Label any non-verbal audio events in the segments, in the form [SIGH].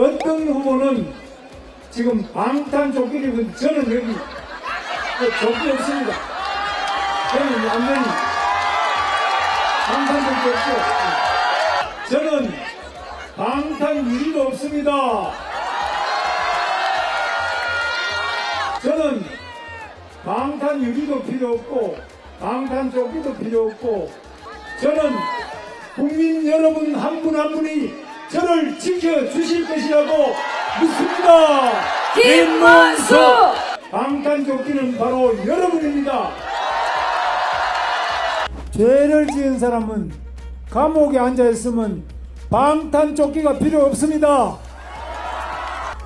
어떤 후보는 지금 방탄 조끼를 입은 저는 여기 그 조끼 없습니다. 저는 완전히 방탄 조끼 없고 저는 방탄 유리도 없습니다. 저는 방탄 유리도 필요 없고 방탄 조끼도 필요 없고 저는 국민 여러분 한 분한 분이 저를 지켜주실 것이라고 믿습니다. 김문수! 방탄 조끼는 바로 여러분입니다. 죄를 지은 사람은 감옥에 앉아 있으면 방탄 조끼가 필요 없습니다.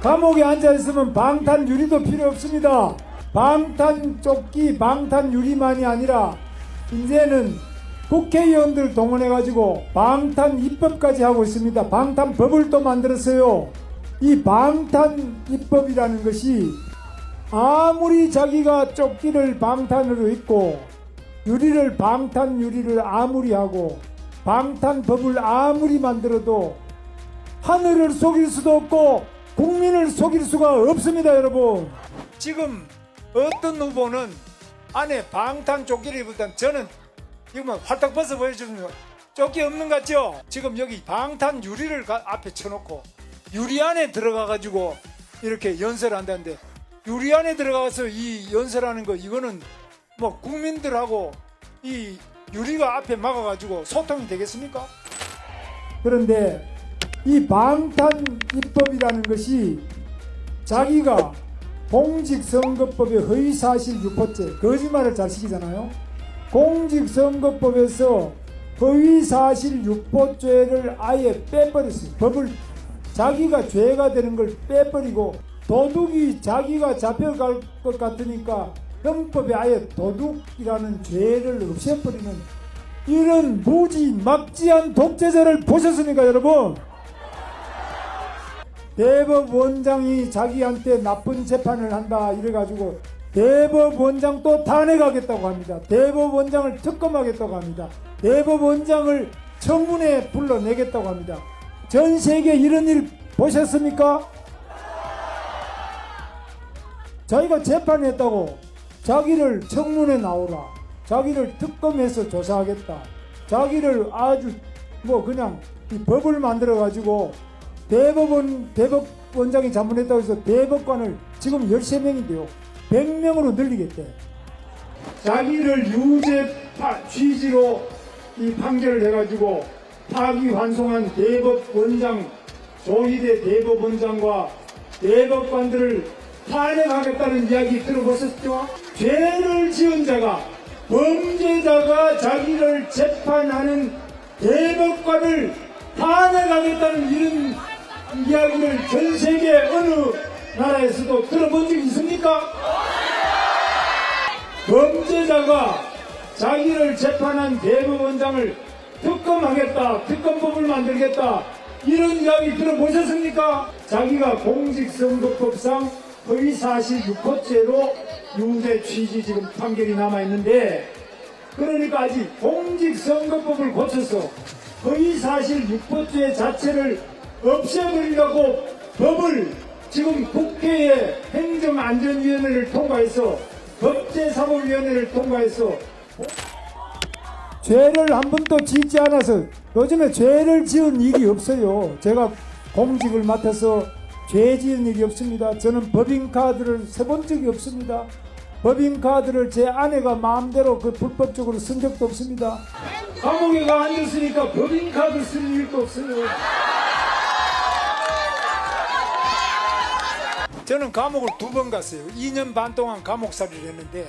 감옥에 앉아 있으면 방탄 유리도 필요 없습니다. 방탄 조끼, 방탄 유리만이 아니라 이제는 국회의원들 동원해 가지고 방탄 입법까지 하고 있습니다. 방탄법을 또 만들었어요. 이 방탄 입법이라는 것이 아무리 자기가 조끼를 방탄으로 입고 유리를 방탄 유리를 아무리 하고 방탄법을 아무리 만들어도 하늘을 속일 수도 없고 국민을 속일 수가 없습니다, 여러분. 지금 어떤 후보는 안에 방탄 조끼를 입었던 저는 이거만 활딱 벗어 보여주면 조끼 없는 것 같죠? 지금 여기 방탄 유리를 가- 앞에 쳐놓고 유리 안에 들어가 가지고 이렇게 연설한다는데 유리 안에 들어가서 이 연설하는 거 이거는 뭐 국민들하고 이 유리가 앞에 막아가지고 소통이 되겠습니까? 그런데 이 방탄 입법이라는 것이 자기가 공직선거법의 허위사실 유포죄 거짓말을 잘 시키잖아요. 공직선거법에서 허위사실 유포죄를 아예 빼버렸어요. 법을 자기가 죄가 되는 걸 빼버리고 도둑이 자기가 잡혀갈 것 같으니까 형법에 아예 도둑이라는 죄를 없애버리는 이런 무지 막지한 독재자를 보셨습니까 여러분? 대법원장이 자기한테 나쁜 재판을 한다 이래가지고 대법원장 또 탄핵하겠다고 합니다. 대법원장을 특검하겠다고 합니다. 대법원장을 청문회 불러내겠다고 합니다. 전 세계 이런 일 보셨습니까? 자기가 재판했다고 자기를 청문회 나오라. 자기를 특검해서 조사하겠다. 자기를 아주 뭐 그냥 이 법을 만들어 가지고 대법원 대법원장이 잘못했다고 해서 대법관을 지금 13명인데요. 100명으로 늘리겠대. 자기를 유죄 파- 취지로 이 판결을 해가지고 파기환송한 대법원장 조희대 대법원장과 대법관들을 탄핵하겠다는 이야기 들어보셨죠? 죄를 지은 자가 범죄자가 자기를 재판하는 대법관을 탄핵하겠다는 이런 이야기를 전 세계 어느 나라에서도 들어본 적 있습니까? 범죄자가 자기를 재판한 대법원장을 특검하겠다, 특검법을 만들겠다, 이런 이야기 들어보셨습니까? 자기가 공직선거법상 허위사실 유포죄로 유죄 취지 지금 판결이 남아있는데, 그러니까 아직 공직선거법을 고쳐서 허위사실 유포죄 자체를 없애버리려고 법을 지금 국회에 행정안전위원회를 통과해서 법제사법위원회를 통과해서 죄를 한 번도 짓지 않아서 요즘에 죄를 지은 일이 없어요. 제가 공직을 맡아서 죄 지은 일이 없습니다. 저는 법인카드를 세본 적이 없습니다. 법인카드를 제 아내가 마음대로 그 불법적으로 쓴 적도 없습니다. 감옥에 가 앉았으니까 법인카드 쓸 일도 없어요. 저는 감옥을 두 번 갔어요. 2년 반 동안 감옥살이를 했는데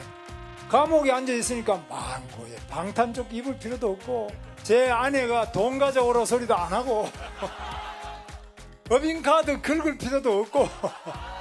감옥에 앉아 있으니까 망고에 방탄족 입을 필요도 없고 제 아내가 돈 가져오라 소리도 안 하고 [LAUGHS] 법인카드 긁을 필요도 없고 [LAUGHS]